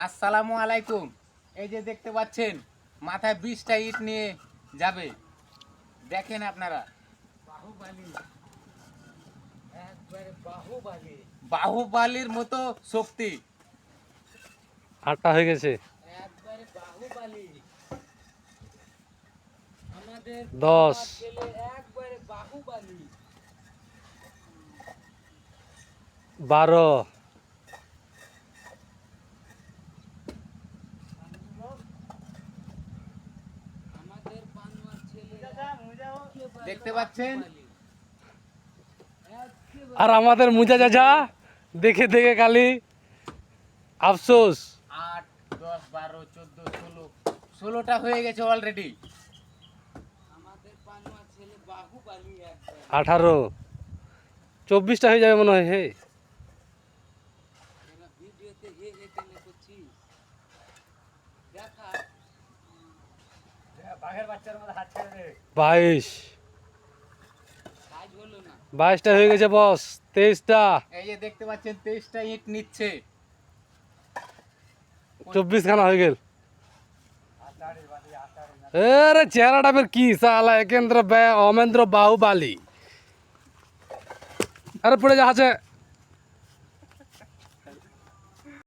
আসসালামু আলাইকুম। এই যে দেখতে পাচ্ছেন মাথায় বিশটা ইট নিয়ে যাবে। দেখেন আপনারা। বাহুবালি। একবারে বাহুবালি। বাহুবালির মতো শক্তি। আটটা হয়ে গেছে। একবারে বাহুবালি। দশ। একবারে বাহুবালি। বারো। দেখতে পাচ্ছেন? আর আমাদের মুজা চাচা দেখে দেখে খালি। আফসোস। আট দশ বারো চোদ্দ ষোলো। ষোলোটা হয়ে গেছে অলরেডি আঠারো। চব্বিশটা হয়ে যাবে মনে হয় হে। এরা বাইশটা হয়ে গেছে বস। তেইশটা। এই যে দেখতে পাচ্ছেন তেইশটা ইট নিচ্ছে। চব্বিশ খানা হয়ে গেল। আরে চেহারাটা ফের কি সালা একেন্দ্র অমেন্দ্র বাহুবালি। আরে পড়ে যা আছে